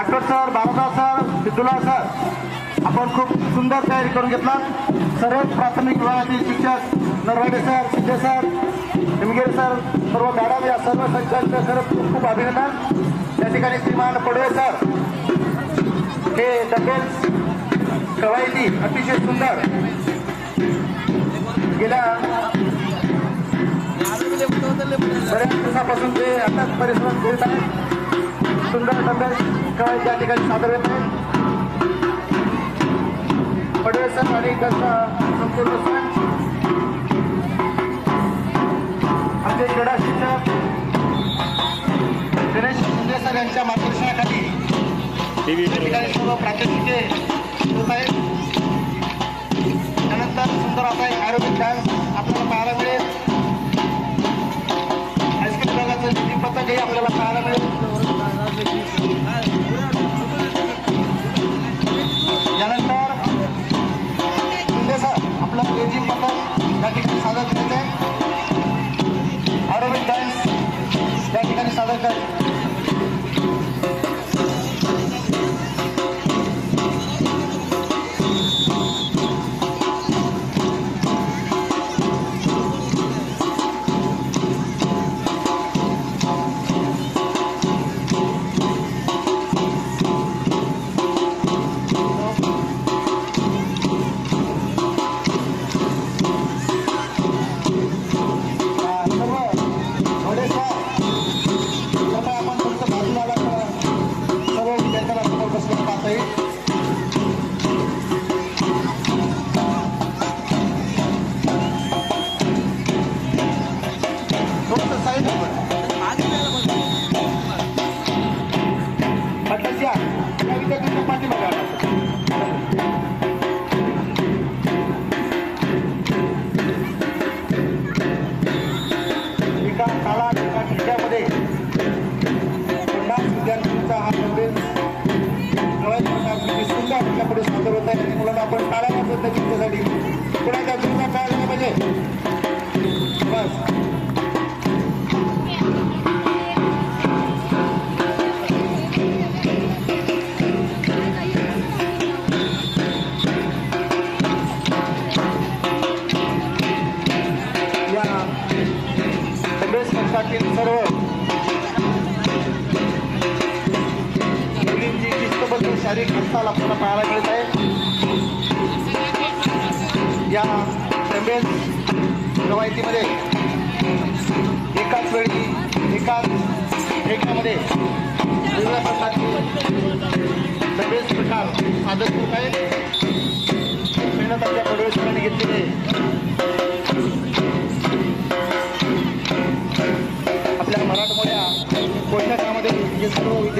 Rathod sir Balasaheb sir सिद्धुला sir आपण खूप सुंदर तयारी करून घेतला सर्व प्राथमिक विभागातील शिक्षक Narwade sir Siddhe sir Nimgere sir सर्व मॅडम या सर्व संचालक सर खूप खूप अभिनंदन. त्या ठिकाणी श्रीमान पडवे सर हे डबेल्स कवायती अतिशय सुंदर. गेल्या बऱ्याच दिवसापासून ते आता परिश्रम घेत आहेत. सुंदर कवायती त्या ठिकाणी सादर होत? पडवे सर आणि संपूर्ण सण आमचे क्रीडा शिक्षक गणेश शिंदे सर यांच्या मार्गदर्शनाखाली ठिकाणी सर्व प्रात्यक्षिके होत आहेत. त्यानंतर सुंदर असा एक आरोग्य डान्स ठिकाणी मुलींची शिस्तबद्ध शारीरिक हालचाल आपल्याला पाहायला मिळत आहे. या संदेश कवायतीमध्ये एकाच वेळी एकाच ठेक्यामध्ये वेगवेगळ्या प्रकारचे सगळेच प्रकार सादर होत आहेत.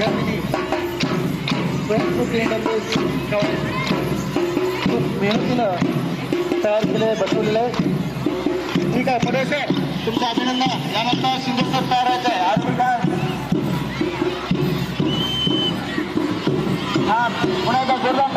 Germany went तयार केले बनवलेलं आहे ठीक आहे पडेल सर तुमचं अभिनंदन. यानंतर शिंदे सर तयार आहे. आज काय हा हां पुण्याचा गुरुदाम